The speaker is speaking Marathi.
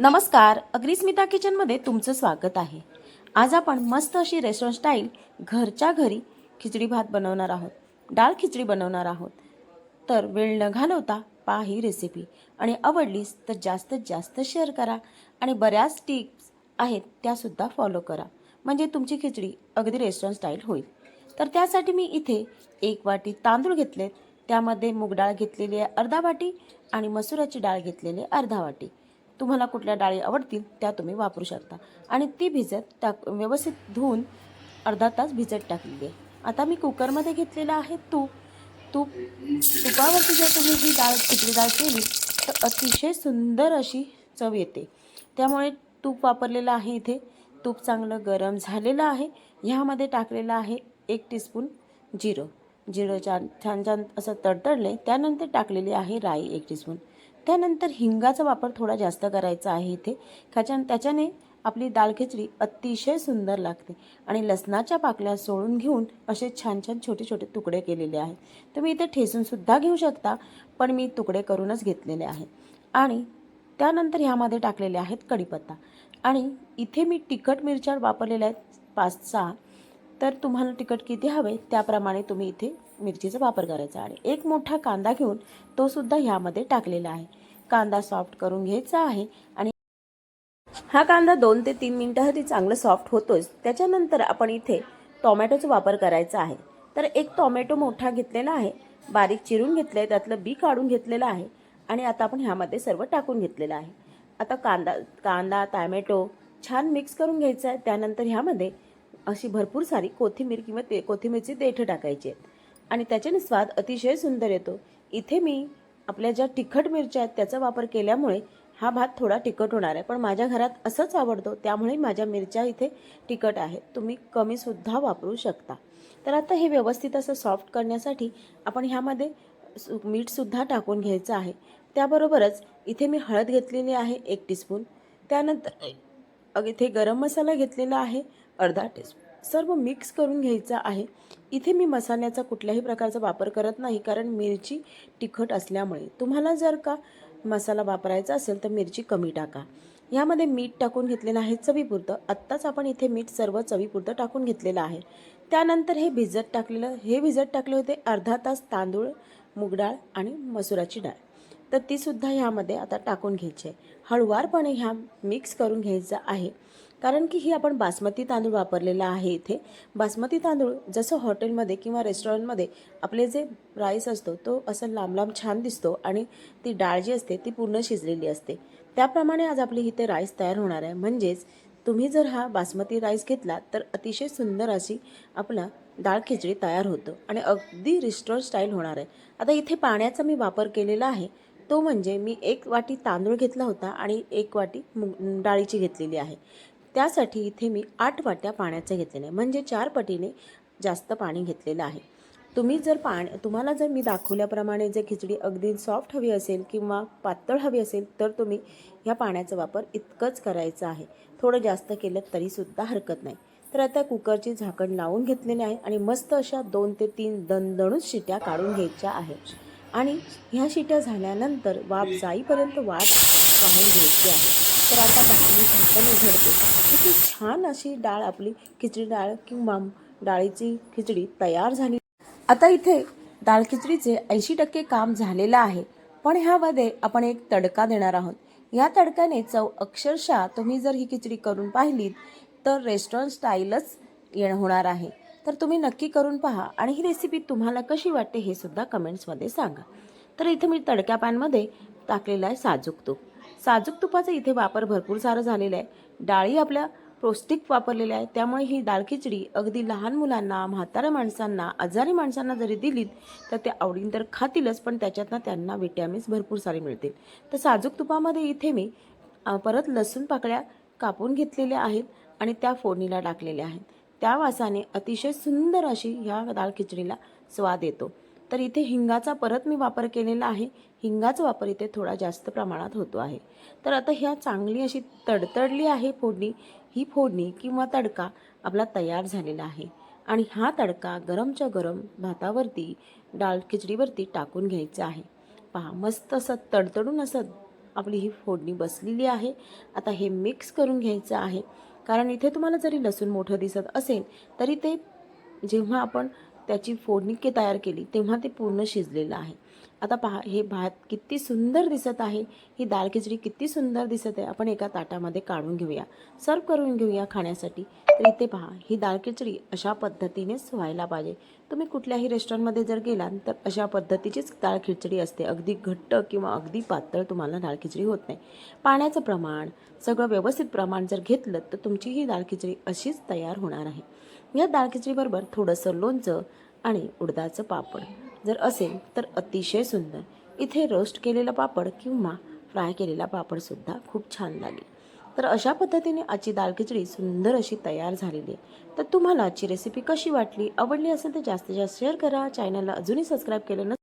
नमस्कार अग्रिस्मिता किचनमध्ये तुमचं स्वागत आहे. आज आपण मस्त अशी रेस्टॉरंट स्टाईल घरच्या घरी खिचडी भात बनवणार आहोत. डाळ खिचडी बनवणार आहोत. तर वेळ न घालवता पहा ही रेसिपी आणि आवडलीच तर जास्तीत जास्त शेअर करा आणि बऱ्याच टिप्स आहेत त्यासुद्धा फॉलो करा. म्हणजे तुमची खिचडी अगदी रेस्टॉरंट स्टाईल होईल. तर त्यासाठी मी इथे एक वाटी तांदूळ घेतलेत. त्यामध्ये मूग डाळ घेतलेली आहे अर्धा वाटी आणि मसुराची डाळ घेतलेली आहे अर्धा वाटी. तुम्हाला कुठल्या डाळी आवडतील त्या तुम्ही वापरू शकता. आणि ती भिजत टाक व्यवस्थित धुवून अर्धा तास भिजत टाकलेली आहे. आता मी कुकरमध्ये घेतलेलं आहे तूप. तूप तुपावरती जर तुम्ही ही डाळ खिचडी डाळ केली तर अतिशय सुंदर अशी चव येते. त्यामुळे तूप वापरलेलं आहे इथे. तूप चांगलं गरम झालेलं आहे. ह्यामध्ये टाकलेलं आहे एक टीस्पून जिरं. जिरं छान छान छान असं तडतडले त्यानंतर टाकलेली आहे राई एक टीस्पून. त्यानंतर हिंगाचा वापर थोडा जास्त करायचा आहे इथे. त्याच्या त्याच्याने आपली डाळ खिचडी अतिशय सुंदर लागते. आणि लसणाच्या पाकल्या सोडून घेऊन असे छान छान छोटे छोटे तुकडे केलेले आहेत. तुम्ही इथे ठेसूनसुद्धा घेऊ शकता पण मी तुकडे करूनच घेतलेले आहेत. आणि त्यानंतर ह्यामध्ये टाकलेले आहेत कढीपत्ता. आणि इथे मी तिखट मिरच्या वापरलेल्या आहेत पाच सहा तर तुम्हाला तिखट किती हवे त्याप्रमाणे तुम्ही इथे मिरचीचा वापर करायचा आणि एक मोठा कांदा घेऊन तो सुद्धा ह्यामध्ये टाकलेला आहे. कांदा सॉफ्ट करून घ्यायचा आहे आणि हा कांदा दोन ते तीन मिनिटासाठी चांगलं सॉफ्ट होतोच. त्याच्यानंतर आपण इथे टोमॅटोचा वापर करायचा आहे. तर एक टोमॅटो मोठा घेतलेला आहे. बारीक चिरून घेतलं आहे त्यातलं बी काढून घेतलेलं आहे. आणि आता आपण ह्यामध्ये सर्व टाकून घेतलेलं आहे. आता कांदा कांदा टॅमॅटो छान मिक्स करून घ्यायचा आहे. त्यानंतर ह्यामध्ये अशी भरपूर सारी कोथिंबीर किंवा ते कोथिंबीरची देठं टाकायची आहेत आणि त्याच्याने स्वाद अतिशय सुंदर येतो. इथे मी आपल्या ज्या तिखट मिरच्या आहेत त्याचा वापर केल्यामुळे हा भात थोडा तिखट होणार आहे. पण माझ्या घरात असंच आवडतो त्यामुळे माझ्या मिरच्या इथे तिखट आहेत. तुम्ही कमीसुद्धा वापरू शकता. तर आता हे व्यवस्थित असं सॉफ्ट करण्यासाठी आपण ह्यामध्ये सु- मीठसुद्धा टाकून घ्यायचं आहे. त्याबरोबरच इथे मी हळद घेतलेली आहे एक टीस्पून. त्यानंतर इथे गरम मसाला घेतलेला आहे अर्धा टीस्पून. सर्व मिक्स करून घ्यायचं आहे. इथे मी मसाल्याचा कुठल्याही प्रकारचा वापर करत नाही कारण मिरची तिखट असल्यामुळे. तुम्हाला जर का मसाला वापरायचा असेल तर मिरची कमी टाका. यामध्ये मीठ टाकून घेतलेलं आहे चवीपुरतं. आत्ताच आपण इथे मीठ सर्व चवीपुरतं टाकून घेतलेलं आहे. त्यानंतर हे भिजत टाकलेलं हे भिजत टाकले होते अर्धा तास तांदूळ मूगडाळ आणि मसुराची डाळ. तर तीसुद्धा ह्यामध्ये आता टाकून घ्यायची आहे. हळुवारपणे ह्या मिक्स करून घ्यायचं आहे. कारण की ही आपण बासमती तांदूळ वापरलेला आहे इथे. बासमती तांदूळ जसं हॉटेलमध्ये किंवा रेस्टॉरंटमध्ये आपले जे राईस असतो तो असं लांब लांब छान दिसतो आणि ती डाळ जी असते ती पूर्ण शिजलेली असते. त्याप्रमाणे आज आपली इथे राईस तयार होणार आहे. म्हणजेच तुम्ही जर हा बासमती राईस घेतला तर अतिशय सुंदर अशी आपला डाळ खिचडी तयार होतं आणि अगदी रिस्टॉर स्टाईल होणार आहे. आता इथे पाण्याचा मी वापर केलेला आहे. तो म्हणजे मी एक वाटी तांदूळ घेतला होता आणि एक वाटी मूग डाळीची घेतलेली आहे. त्यासाठी इथे मी आठ वाट्या पाण्याचं घेतलेलं. आहे म्हणजे चार पटीने जास्त पाणी घेतलेलं आहे. तुम्ही जर पाणी तुम्हाला जर मी दाखवल्याप्रमाणे जर खिचडी अगदी सॉफ्ट हवी असेल किंवा पातळ हवी असेल तर तुम्ही ह्या पाण्याचा वापर इतकंच करायचा आहे. थोडं जास्त केलं तरीसुद्धा हरकत नाही. तर आता कुकरची झाकण लावून घेतलेले आहे आणि मस्त अशा दोन ते तीन दणदणूच शिट्या काढून घ्यायच्या आहेत. आणि ह्या शिट्या झाल्यानंतर वाफ जाईपर्यंत वाट पाहून घ्यायची आहे. तर आता पाणी झाकण उघडते. किती छान अशी डाळ आपली खिचडी डाळ किंवा डाळीची खिचडी तयार झाली. आता इथे डाळ खिचडीचे ऐंशी टक्के काम झालेलं आहे. पण ह्यामध्ये आपण एक तडका देणार आहोत. या तडक्याने चव अक्षरशः तुम्ही जर ही खिचडी करून पाहिलीत तर रेस्टॉरंट स्टाईलच येणं होणार आहे. तर तुम्ही नक्की करून पहा आणि ही रेसिपी तुम्हाला कशी वाटते हे सुद्धा कमेंट्समध्ये सांगा. तर इथे मी तडक्या पॅनमध्ये टाकलेला आहे साजूक तूप. साजूक तुपाचा इथे वापर भरपूर सारा झालेला आहे. डाळी आपल्या पौष्टिक वापरलेल्या आहे त्यामुळे ही डाळ खिचडी अगदी लहान मुलांना म्हाताऱ्या माणसांना आजारी माणसांना जरी दिलीत तर ते आवडीन तर खातीलच पण त्याच्यातनं त्यांना विटॅमिन्स भरपूर सारे मिळतील. तर साजूक तुपामध्ये इथे मी परत लसूण पाकळ्या कापून घेतलेल्या आहेत आणि त्या फोडणीला टाकलेल्या आहेत. त्या वासाने अतिशय सुंदर अशी ह्या डाळ खिचडीला स्वाद येतो. तर इथे हिंगाचा परत मी वापर केलेला आहे. हिंगाचा वापर इथे थोडा जास्त प्रमाणात होतो आहे. तर आता ह्या चांगली अशी तडतडली आहे फोडणी. ही फोडणी किंवा तडका आपला तयार झालेला आहे. आणि हा तडका गरमच्या गरम भातावरती डाळ खिचडीवरती टाकून घ्यायचा आहे. पहा मस्त असं तडतडून असं आपली ही फोडणी बसलेली आहे. आता हे मिक्स करून घ्यायचं आहे. कारण इथे तुम्हाला जरी लसूण मोठं दिसत असेल तरी ते जेव्हा आपण त्याची फोडणी के तयार केली तेव्हा ते पूर्ण शिजलेलं आहे. आता पहा हे भात किती सुंदर दिसत आहे. ही दाल खिचडी किती सुंदर दिसत आहे. आपण एका ताटामध्ये काढून घेऊया. सर्व करून घेऊया खाण्यासाठी. तर इथे पहा ही दाल खिचडी अशा पद्धतीनेच व्हायला पाहिजे. तुम्ही कुठल्याही रेस्टॉरंटमध्ये जर गेलात तर अशा पद्धतीचीच दाळ खिचडी असते. अगदी घट्ट किंवा अगदी पातळ तुम्हाला दाळ खिचडी होत नाही. पाण्याचं प्रमाण सगळं व्यवस्थित प्रमाण जर घेतलं तर तुमची ही दाळ खिचडी अशीच तयार होणार आहे. या दाळ खिचडीबरोबर थोडंसं लोणचं आणि उडदाचं पापड. जर असेल तर अतिशय सुंदर. इथे रोस्ट केलेला पापड किंवा फ्राय केलेला पापडसुद्धा खूप छान लागेल. तर अशा पद्धतीने आजची दाल खिचडी सुंदर अशी तयार झालेली आहे. तर तुम्हाला आजची रेसिपी कशी वाटली? आवडली असेल तर जास्तीत जास्त शेअर करा. चॅनलला अजूनही सबस्क्राईब केलं नसेल